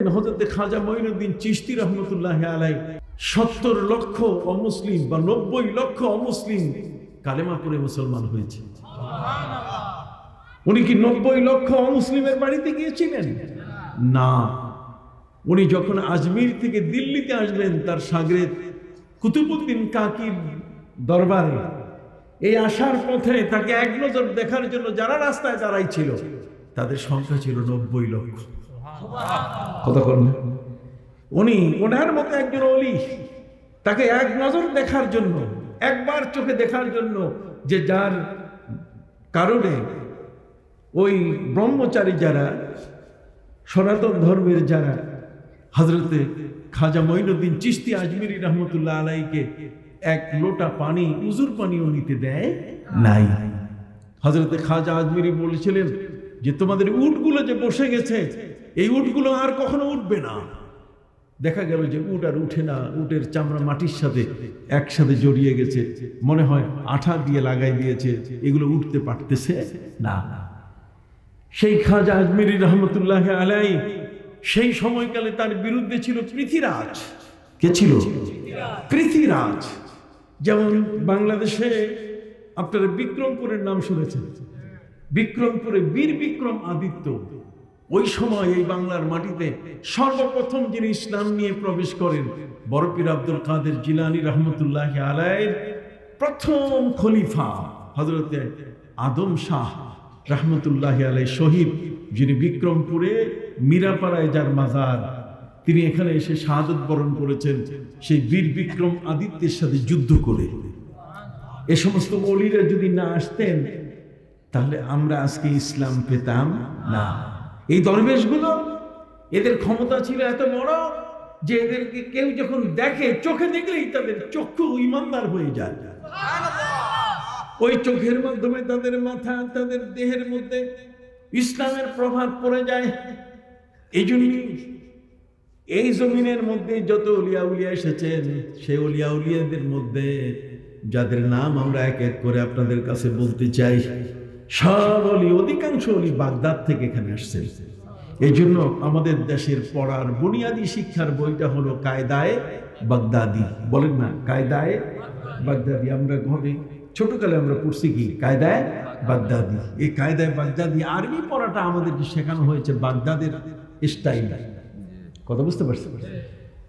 হজরতে খাজা মঈনুদ্দিন চিশতি রহমতুল্লাহ আলাই সত্তর লক্ষ অমুসলিম বা নব্বই লক্ষ অমুসলিম কালেমা পড়ে মুসলমান হয়েছে। উনি কি নব্বই লক্ষ অমুসলিমের বাড়িতে গিয়েছিলেন? না। উনি যখন আজমির থেকে দিল্লিতে আসলেন, তার সাগরেদ কুতুবুদ্দিন কাকির দরবারে, এই আসার পথে তাকে এক নজর দেখার জন্য যারা রাস্তায় দাঁড়াই ছিল তাদের সংখ্যা ছিল নব্বই লক্ষ। কথা করলেন উনি ওনার মতো একজন অলি। তাকে এক নজর দেখার জন্য, একবার চোখে দেখার জন্য যে যার কারণে ওই ব্রহ্মচারী যারা, সনাতন ধর্মের যারা হজরতে খাজা মঈনুদ্দিন চিস্তি আজমিরি রহমতুল্লাহ আলাইকে এক লোটা পানি, উজুর পানিও নিতে দেয় নাই। হজরতে খাজা আজমিরি বলেছিলেন যে তোমাদের উটগুলো যে বসে গেছে, এই উটগুলো আর কখনো উঠবে না। দেখা গেল যে উট আর উঠে না, উটের চামড়া মাটির সাথে একসাথে জড়িয়ে গেছে। মনে হয় আঠা দিয়ে লাগাই দিয়েছে, এগুলো উঠতে পারতেছে না। সেই খাজা আজমিরি রহমতুল্লাহ আলাই সেই সময়কালে তার বিরুদ্ধে ছিল পৃথিরাজ। কে ছিল? পৃথিরাজ। যেমন বাংলাদেশে আপনারা বিক্রমপুরের নাম শুনেছেন। বিক্রমপুরে বীর বিক্রম আদিত্য। ওই সময় এই বাংলার মাটিতে সর্বপ্রথম যিনি ইসলাম নিয়ে প্রবেশ করেন বরপীর আব্দুল কাদের জিলানি রহমতুল্লাহ আলাইয়ের প্রথম খলিফা হজরতে আদম শাহ রহমতুল্লাহ আলাই শহীদ, যিনি বিক্রমপুরে মীরাপাড়ায় যার মাজার, তিনি এখানে এসে শাহাদত বরণ করেছেন, সেই বীর বিক্রম আদিত্যের সাথে যুদ্ধ করে। এ সমস্ত অলিরা যদি না আসতেন তাহলে আমরা আজকে ইসলাম পেতাম না। এই দরবেশগুলো এদের ক্ষমতা ছিল এত বড় যে এদেরকে কেউ যখন দেখে চোখে দেখলেই তাদের চক্ষু ইমানদার হয়ে যায়। ওই চোখের মাধ্যমে তাদের মাথা তাদের দেহের মধ্যে ইসলামের প্রভাব পড়ে যায়। এই জন্যই এই জমিনের মধ্যে যত উলিয়া উলিয়া এসেছেন সেই উলিয়া উলিয়াদের মধ্যে যাদের নাম আমরা এক এক করে আপনাদের কাছে বলতে চাই সব অলি, অধিকাংশ অলি বাগদাদ থেকে এখানে আসছেন। এই জন্য আমাদের দেশের পড়ার বুনিয়াদী শিক্ষার বইটা হলো কায়দায় বাগদাদি। বলেন না, কায়দায় বাগদাদি। আমরা ঘরে, ছোটকালে আমরা পড়ছি কি? কায়দায় বাগদাদি। এই কায়দায় বাগদাদি আরবি পড়াটা আমাদেরকে শেখানো হয়েছে বাগদাদের স্টাইল। কথা বুঝতে পারছি